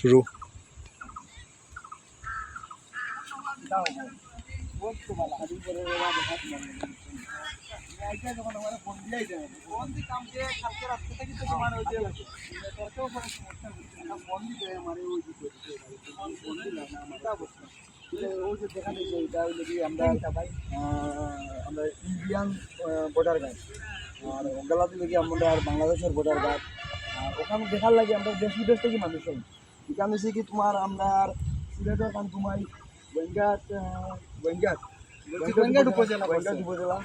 শুরু। আমরা Indian border guard আর আমরা আর বাংলাদেশের বর্ডার গার্ড আর ওখানে দেখার লাগে আমরা দেশ বিদেশ থেকে মানুষ হয় এখানে হচ্ছে কি তোমার আমরা সিলেটের কান তোমার ওয়েঙ্গাট ওয়েঙ্গাট ওয়েঙ্গাট উপজেলা ওয়েঙ্গাট উপজেলা।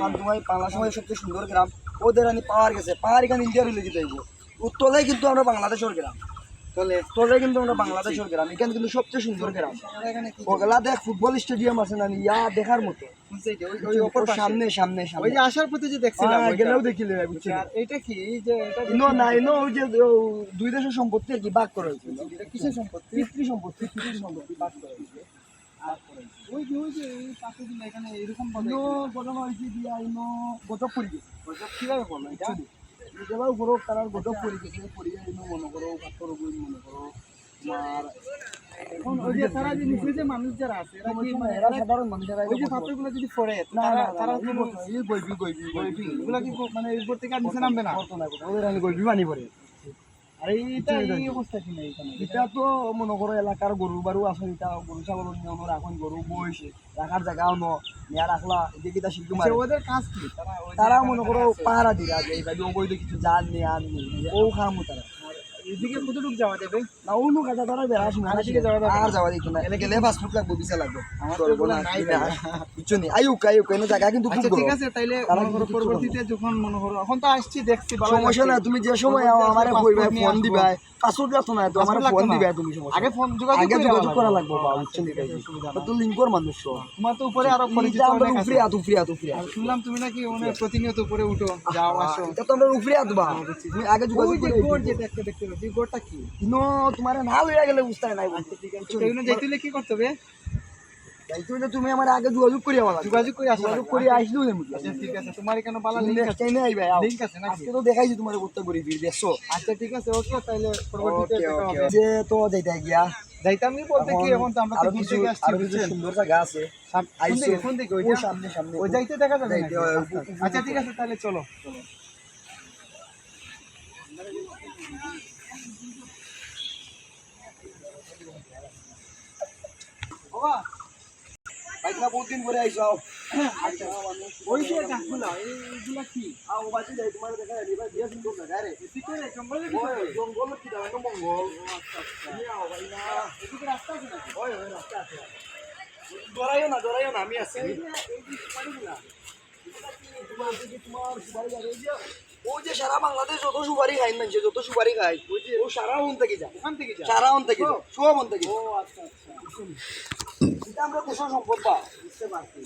কান তোমার বাংলাদেশের সবচেয়ে সুন্দর গ্রাম ওদের আমি পাহাড় গেছে পাহাড় এখানে ইন্ডিয়ার উত্তরে কিন্তু আমরা বাংলাদেশের গ্রাম। চলে উত্তরে কিন্তু আমরা বাংলাদেশের গ্রাম এখানে কিন্তু সবচেয়ে সুন্দর গ্রাম। ওগুলা দেখ ফুটবল স্টেডিয়াম আছে না ইয়া দেখার মতো। পাশে। সামনে সামনে ওই যে আসার পথে যে দেখছিলাম হ্যাঁ, গেলেও দেখিলে এটা কি? যে ইনো না ইনো ওই যে দুই দেশের সম্পত্তি আর কি ভাগ করা হয়েছে এটা কিসের সম্পত্তি? পিতৃ সম্পত্তি পিতৃ সম্পত্তি ভাগ করা হয়েছে ওই যে ওই যে এই পাশে দিলে এখানে এরকম ঘটনা হয়েছে দিয়া ইনো গজব পড়ি গেছে গজব কীভাবে করল এটা? নিজেরাও উপরও তারার গজব পড়ি গেছে। মনে করো পাথর মনে করো তোমার এখন ওই যে তারা যে নিচে যে মানুষ যারা আছে এরা কি মানে এরা সাধারণ মানুষেরা ওই যে পাথরগুলো যদি পড়ে তারা তারা তারা কোনো গইবি গইবি গইবি এগুলা কি মানে এরপর থেকে আর নিচে নামবে না? গইবি পড়ে। এটা তো মনে করো এলাকার গরু বারু আছে এটা গরু ছাগল নিয়ম এখন গরু বইছে রাখার জায়গাও ন নিয়া রাখলা এদিকে তা শিল্প আচ্ছা, মারে। ওদের কাজ কি? তারা মনে করো। পাহারা দিরা যে অবৈধ কিছু জান নিয়ে আন ও খামো তারা। এদিকে কতটুকু যাওয়া যাবে? না অন্য কাটা তারা বেড়া আর এদিকে যাওয়া যাবে আর যাওয়া দিত না। এনে গেলে পাসপোর্ট লাগবে ভিসা লাগবে। আমার তো করব নাই। কিছু নেই। আয়ুক আয়ুক এনে জায়গা কিন্তু খুব আচ্ছা ঠিক আছে তাইলে পরবর্তীতে যখন মনে এখন তো আসছি দেখছি সমস্যা না তুমি যে সময় আমার কইবে ফোন আসব। দিবে পাসপোর্ট লাগতো না তো আমার ফোন দিবে তুমি সমস্যা। আগে ফোন যোগাযোগ আগে যোগাযোগ করা লাগবে বা বুঝছেন অসুবিধা নাই। তো লিংকর মানুষ। তোমার তো উপরে আরও পরিচিত অনেক। উপরে আত উপরে আত উপরে শুনলাম তুমি নাকি অনেক প্রতিনিয়ত উপরে উঠো যাও আসো। এটা তো আমরা উপরে আতবা তুমি আগে যোগাযোগ করে গোড় যেটা একটা দেখতে পাচ্ছি গোড়টা কি? নো তোমার না লইয়া গেলে বুঝতে নাই বলতে ঠিক আছে। তুমি যাইতে কি করতে হবে? তুমি আমার আগে যোগাযোগ করিয়া বলা যোগাযোগ করে আসো। যোগাযোগ করে আসলো না আচ্ছা ঠিক আছে। তোমার এখানে বালা তুমি আছে? আজকে তো দেখাইছি তোমার করতে করি ভিড় দেখছ আচ্ছা ঠিক আছে ওকে তাহলে পরবর্তীতে দেখা হবে। যে তো যাইতা গিয়া। যাইতাম নি বলতে কি এখন তো আমরা তো দূর থেকে আসছি বুঝছেন? সুন্দর জায়গা আছে। সাম- কোন দিকে কোন দিকে ও ওইটা সামনে সামনে। ওই যাইতে দেখা যাবে আচ্ছা, আচ্ছা ঠিক আছে তাহলে চলো। বাবা বাইক না বহুত দিন পরে আইছো ওই যে গাছগুলা এইগুলা কি? আও বাজি যাই তোমার দেখা যাই ভাই বিয়া সুন্দর জায়গা রে। ভিতরে জঙ্গলের ওই ভিতরে জঙ্গল কি দাও না মঙ্গল। তুমি আও ভাই না। এদিকে রাস্তা আছে নাকি? ওই ওই রাস্তা আছে। ডরাইও না ডরাইও না আমি আছি। এই যে সুপারিগুলা। তোমার যে তোমার সুপারি যে যে সারা বাংলাদেশ যত সুপারি খাই মানুষ যত সুপারি খায় ওই যে ও সারা থেকে যায়। ওখান থেকে যা সারা থেকে যায় সব থেকে ও আচ্ছা আচ্ছা। আমরা দেশের সম্পদ পা বুঝতে পারছি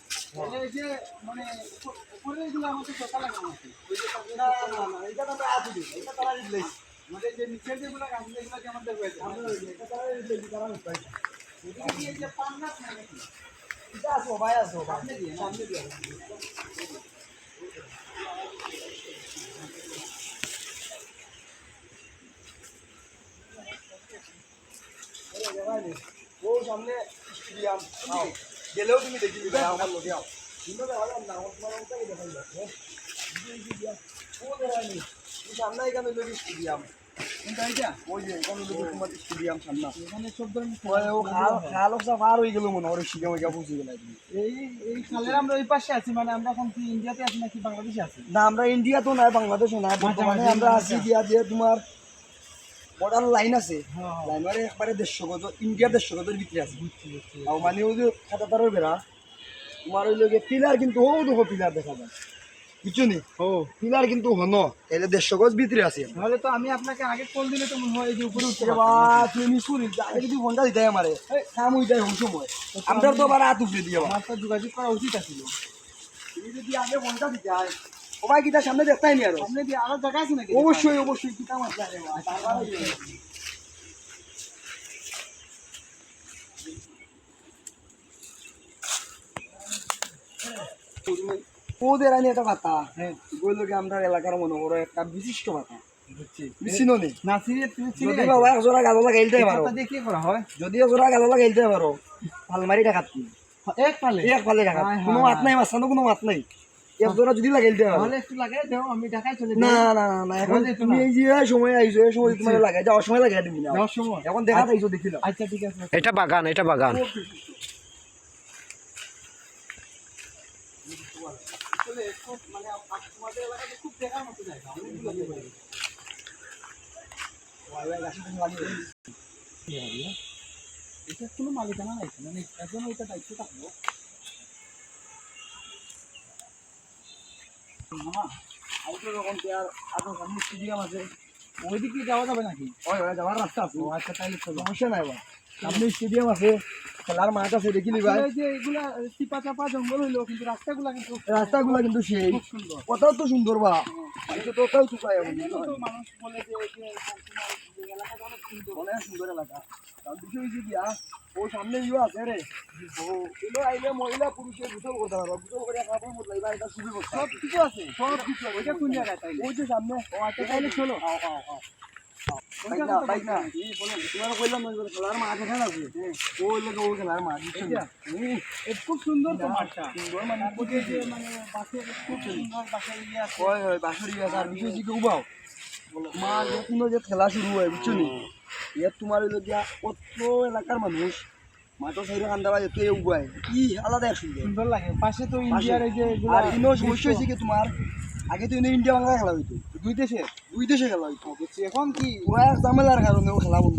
এই যে মানে উপর- এগুলো আমাকে কথা লাগে নাকি ওই যে তারপরে না না না এটা তো আছি এটা তারা দিলে আমাদের যে নিচের যেগুলো গাছ এগুলো কি আমাদের হয়েছে আমরা এটা তারা দিলে তারা হইছে এদিকে কি এই যে পান গাছ না নাকি এটা আছে ভাই আছে ভাই সামনে দিয়ে সামনে দিয়ে ও সামনে স্টেডিয়াম গেলেও তুমি দেখি আমার লোকে আও। কিন্তু আমার তোমার দেখাই যাচ্ছে ও দেখায়নি। সামনে এখানে লোক স্টেডিয়াম। না আমরা ইন্ডিয়া তো নাই বাংলাদেশও নাই বর্তমানে আমরা আছি দিয়া দিয়ে তোমার বর্ডার লাইন আছে। হ্যাঁ, হ্যাঁ। লাইন মানে একবারে দেড়শো গজ ইন্ডিয়ার দেড়শো গজের ভিতরে আছে। আর মানে ওই যে খাতাতারের বেড়া তোমার ওই লোকে পিলার কিন্তু ও দেখো পিলার দেখা যায়। কিছু নেই ও। পিলার কিন্তু হন। তাহলে দেড়শো গজ ভিতরে আছে। তাহলে তো আমি আপনাকে আগে কল দিলে তো মনে হয় এই যে উপরে উঠতে বা তুমি শুনি আগে যদি ফোনটা দিতে আমারে কাম হয়ে যায় হোম সময়। আমরা তো আবার হাত উপরে দিয়ে আমার তো যোগাযোগ করা উচিত আছিল। তুমি যদি আগে ফোনটা দিতে কি তার সামনে দেখতাই নি আরও। সামনে দিয়ে আরও জায়গা আছে নাকি? অবশ্যই অবশ্যই তারপরে দিয়ে দেবো। ওদের আনি একটা কথা হ্যাঁ। বলল কি আমরা এলাকার মনে করো একটা বিশিষ্ট হয় পারো। আলমারি টাকাত কি এক পালে? এক পালে টাকা কোনো। মাত নাই মাঝখানে কোনো মাত নাই। এক যদি লাগাইতে পারো তাহলে একটু লাগাই দাও আমি ঢাকায় চলে না না না না এখন তুমি। এই যে সময় আইছো এই সময় তোমার লাগাই যাও সময় লাগাই দিবি না। সময়? এখন দেখা আইছো দেখিলাম আচ্ছা ঠিক আছে এটা বাগান এটা বাগান। মানে। এটা কোনো মালিকানা নাই মানে এখন ওইটা দায়িত্ব থাকব ওইদিকে যাওয়া যাবে নাকি ওই ওই যাওয়ার রাস্তা আছে আচ্ছা তাহলে সমস্যা নাই বা সামনে স্টেডিয়াম আছে খেলার মাঠ আছে আসলে যে এগুলা চিপা চাপা জঙ্গল হইল কিন্তু রাস্তাগুলা কিন্তু রাস্তাগুলা কিন্তু সেই কথাও তো সুন্দর বা। মানুষ তো ওটাও চুপায় এখন এই জন্য তো মানুষ বলে যে অনেক সুন্দর এলাকা বিষয় হয়েছে সামনে ইয়ে আছে মহিলা পুরুষে গোসল করতে পারব গোসল এটা সব কিছু আছে সব কিছু আছে ওইটা কোন জায়গায় তাইলে ওই যে সামনে ও আচ্ছা তাইলে চলো সুন্দর মাঠটা মানে মানে বাসের খুব সুন্দর বাসের ইয়ে আছে ওই ওই আছে উবাও তোমার যে যে খেলা শুরু হয় বুঝছ নি? ইয়াত তোমার হইল গিয়া কত এলাকার মানুষ কান্দা বাজে তো কি আলাদা এক সুন্দর সুন্দর লাগে। পাশে তো ইন্ডিয়ার এই যে আর ইনো সমস্যা হয়েছে কি তোমার আগে তো ইন্ডিয়া বাংলা খেলা হইতো দুই দেশে দুই দেশে খেলা হইতো বুঝছি এখন কি? পুরা এক ঝামেলার কারণে ও খেলা বন্ধ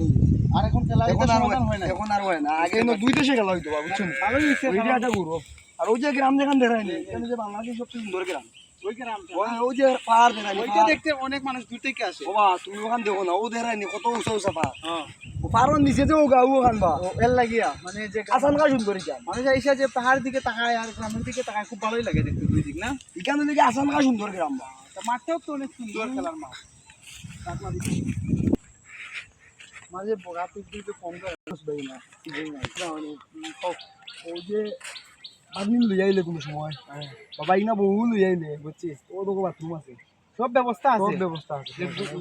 আর এখন খেলা এখন আর হয় না এখন আর হয় না আগে দুই দেশে খেলা হইতো বা বুঝছ নি? ভালোই হয়েছে একটা গৌরব আর ওই যে গ্রাম যেখান দেখায়নি এখানে যে বাংলাদেশ সবচেয়ে সুন্দর গ্রাম ওই যে পাহাড় দেখায়নি ওইটা দেখতে অনেক মানুষ দূর থেকে আসে। বাবা তুমি ওখান দেখো না ও দেখায়নি কত উঁচা উঁচা পাহাড়। হ্যাঁ। ও নিচে যে ও গা ও ওখান বা। লাগিয়া মানে যে আসান কা সুন্দর গ্রাম মানুষ এসে যে পাহাড় দিকে তাকায় আর গ্রামের দিকে তাকায় খুব ভালোই লাগে দেখতে দুই দিক না? এখানে দেখি আসান কা সুন্দর গ্রাম বা। মাঠটাও তো অনেক সুন্দর খেলার মাঠ। মাঝে কম না? মানে ও- ও যে বাদিন লই আইলে কোনো সময়। বাবা ইনা বহু লই আইলে বুঝছি ও দেখো বাথরুম আছে। সব ব্যবস্থা আছে। সব ব্যবস্থা আছে।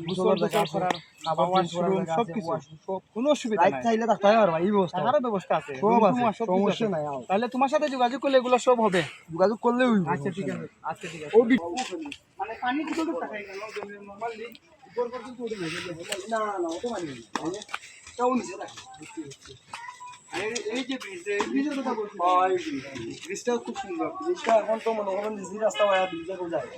গোসল করার, খাবার ওয়াশ করার সব কিছু। সব কোনো অসুবিধা লাইট নাই। চাইলে থাকতে হয় আর ভাই ব্যবস্থা। টাকারও ব্যবস্থা আছে। সব আছে সমস্যা নাই তাহলে তোমার সাথে যোগাযোগ করলে এগুলো সব হবে। যোগাযোগ করলে হইব আচ্ছা ঠিক আছে। আচ্ছা ঠিক আছে। ও বি- মানে পানি তো তো তাকাই গেল নরমালি উপর পর্যন্ত উঠে না। না না ও তো মানি না তাও নিচে থাকে এই- এই যে ব্রিজ এই ব্রিজের কথা বলছি ব্রিজটাও খুব সুন্দর। ব্রিজটা এখন তো মনে করেন নিজের রাস্তা হয় আর যায়